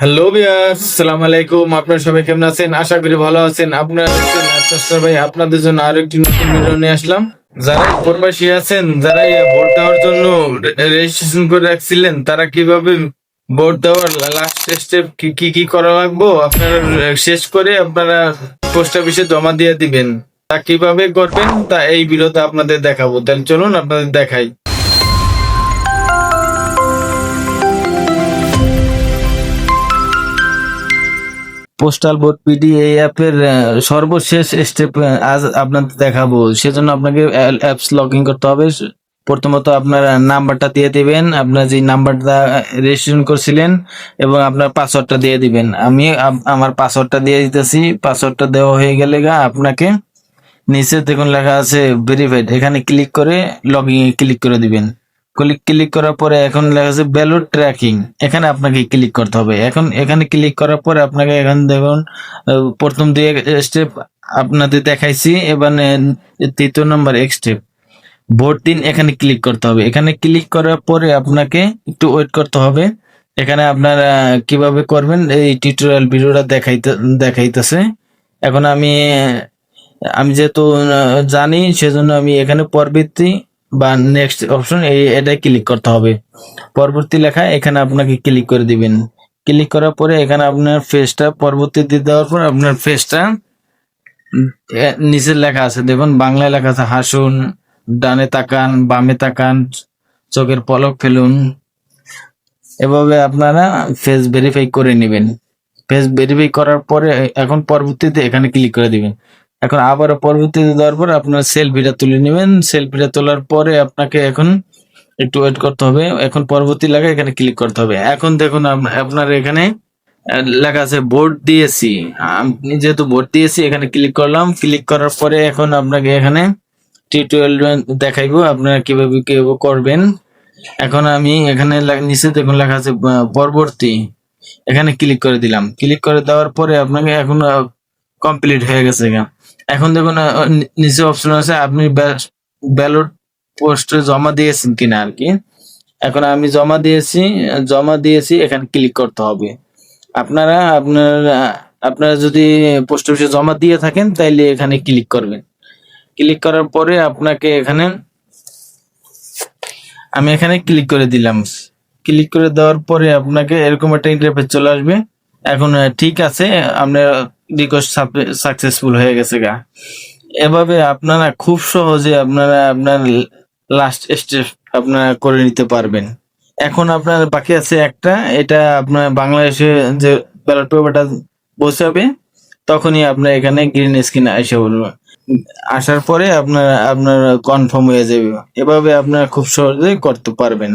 Hello বিয়াস সালাম আলাইকুম আপনারা সবাই কেমন আছেন? আশা করি ভালো আছেন। আপনারা আচ্ছা ভাই, আপনাদের জন্য আরও একটি নতুন ভিডিও নিয়ে আসলাম। যারা প্রবাসী আছেন, যারা ভোট দেওয়ার জন্য রেজিস্ট্রেশন করে রাখছিলেন, তারা কীভাবে ভোট দেওয়ার লাস্ট স্টেপ কি কি কি করা লাগবো? আপনারা শেষ করে আপনারা পোস্ট অফিসে জমা দিয়ে দিবেন। তা কীভাবে করবেন? তা এই ভিডিওতে আপনাদের দেখাবো। তাহলে চলুন আপনাদের দেখাই। পোস্টাল ভোট পিডি এই অ্যাপের সর্বশেষ স্টেপ আজ আপনাদের দেখাবো। সেজন্য আপনাকে অ্যাপস লগ ইন করতে হবে। প্রথমত আপনার নাম্বারটা দিয়ে দিবেন। আপনার যে নাম্বারটা রেজিস্ট্রেশন করছিলেন এবং আপনার পাসওয়ার্ডটা দিয়ে দিবেন। আমি আমার পাসওয়ার্ডটা দিয়ে দিতেছি। পাসওয়ার্ডটা দেওয়া হয়ে গেলে গা, আপনাকে নিচে দেখুন লেখা আছে ভেরিফাইড এখানে ক্লিক করে লগ ইন ক্লিক করে দিবেন। ক্লিক ক্লিক করার পরে এখন লেখা আছে ব্যালট ট্র্যাকিং এখানে আপনাকে ক্লিক করতে হবে। এখন এখানে ক্লিক করার পরে আপনাকে এখানে দেখুন প্রথম দুই স্টেপ আপনাদের দেখাইছি, এবার তৃতীয় নম্বর এক স্টেপ ভোট দিন এখানে ক্লিক করতে হবে। এখানে ক্লিক করার পরে আপনাকে একটু ওয়েট করতে হবে। এখানে আপনারা কীভাবে করবেন, এই টিউটোরিয়াল ভিডিওটা দেখাইতে, দেখাইতেছে। এখন আমি আমি যেহেতু জানি, সেজন্য আমি এখানে পরবর্তী বা নেক্সট অপশন এটাই ক্লিক করতে হবে। পরবর্তী লেখা এখানে আপনাকে ক্লিক করে দিবেন। ক্লিক করার পরে এখানে আপনার ফেসটা পরবর্তীতে দেওয়ার পর আপনার ফেসটা নিচের লেখা আছে। দেখুন, বাংলায় লেখা আছে, হাসুন, ডানে তাকান, বামে তাকান, চোখের পলক ফেলুন। এভাবে আপনারা ফেস ভেরিফাই করে নেবেন। ফেস ভেরিফাই করার পরে, এখন পরবর্তীতে এখানে ক্লিক করে দিবেন। এখন আবারও পরবর্তীতে দেওয়ার পর আপনার সেলফিটা তুলে নেবেন। সেলফিটা তোলার পরে আপনাকে এখন একটু ওয়েট করতে হবে। এখন পরবর্তী লেখা এখানে ক্লিক করতে হবে। এখন দেখুন আপ- আপনার এখানে লেখা আছে, ভোট দিয়েছি। আপনি যেহেতু ভোট দিয়েছি, এখানে ক্লিক করলাম। ক্লিক করার পরে এখন আপনাকে এখানে টিউটোরিয়াল দেখাইবো আপনারা কীভাবে কীভাবে করবেন। এখন আমি এখানে নিচে দেখুন লেখা আছে পরবর্তী। এখানে ক্লিক করে দিলাম। ক্লিক করে দেওয়ার পরে আপনাকে এখন কমপ্লিট হয়ে গেছে গা। এখন দেখুন নিচে অপশন আছে, আপনি ব্যালট পোস্টে জমা দিয়েছেন কিনা আর কি। এখন আমি জমা দিয়েছি জমা দিয়েছি, এখানে ক্লিক করতে হবে। আপনারা, আপনার আপনারা যদি পোস্ট অফিসে জমা দিয়ে থাকেন, তাইলে এখানে ক্লিক করবেন। ক্লিক করার পরে আপনাকে এখানে, আমি এখানে ক্লিক করে দিলাম। ক্লিক করে দেওয়ার পরে আপনাকে এরকম একটা ইন্টারফেস চলে আসবে। এখন ঠিক আছে আপনার সাকসেসফুল হয়ে গেছে গা। এভাবে আপনারা খুব সহজে আপনারা আপনার লাস্ট স্টেপ আপনারা করে নিতে পারবেন। এখন আপনার বাকি আছে একটা, এটা আপনার বাংলাদেশে যে ব্যালট পেপারটা বসাবে, তখনই আপনার এখানে গ্রিন স্ক্রিন এসে বলবে। আসার পরে আপনার আপনার কনফার্ম হয়ে যাবে। এভাবে আপনারা খুব সহজে করতে পারবেন।